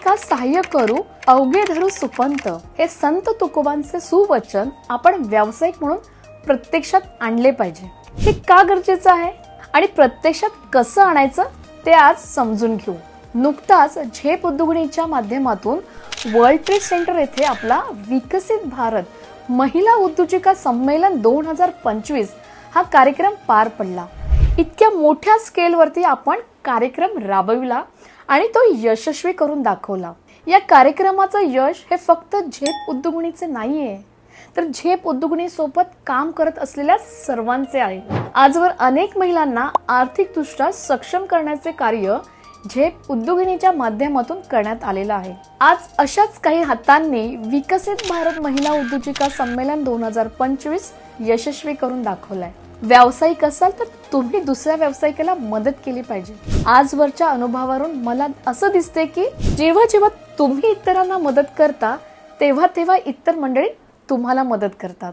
एका सहाय्य करू? अवघे धरू सुपंत. हे संत तुकोबांचे सुवचन आपण व्यावसायिक म्हणून प्रत्यक्षात आणले पाहिजे. हे का गरजेचं आहे? आणि प्रत्यक्षात कसं आणायचं? ते आज समजून घेऊ. नुकताच झेप उद्योगणीच्या माध्यमातून वर्ल्ड ट्रेड सेंटर येथे आपला विकसित भारत महिला उद्योजिका संमेलन दोन हजार पंचवीस हा कार्यक्रम पार पडला. इतक्या मोठ्या स्केलवरती आपण कार्यक्रम राबविला. आणि तो यशस्वी करून दाखवला. या कार्यक्रमाचं यश हे फक्त झेप उद्योगणीचे नाहीये तर झेप उद्योगणी सोबत काम करत असलेल्या सर्वांचे आहे. आजवर अनेक महिलांना आर्थिकदृष्ट्या सक्षम करण्याचे कार्य झेप उद्योगिनीच्या माध्यमातून करण्यात आलेलं आहे. आज अशाच काही हातांनी विकसित भारत महिला उद्योजिका संमेलन दोन हजार पंचवीस यशस्वी करून दाखवलाय. व्यावसायिक असाल तर तुम्ही दुसऱ्या व्यावसायिकाला मदत केली पाहिजे. आजवरच्या अनुभवावरून मला असं दिसते की जेव्हा जेव्हा तुम्ही इतरांना मदत करता तेव्हा तेव्हा इतर मंडळी तुम्हाला मदत करतात.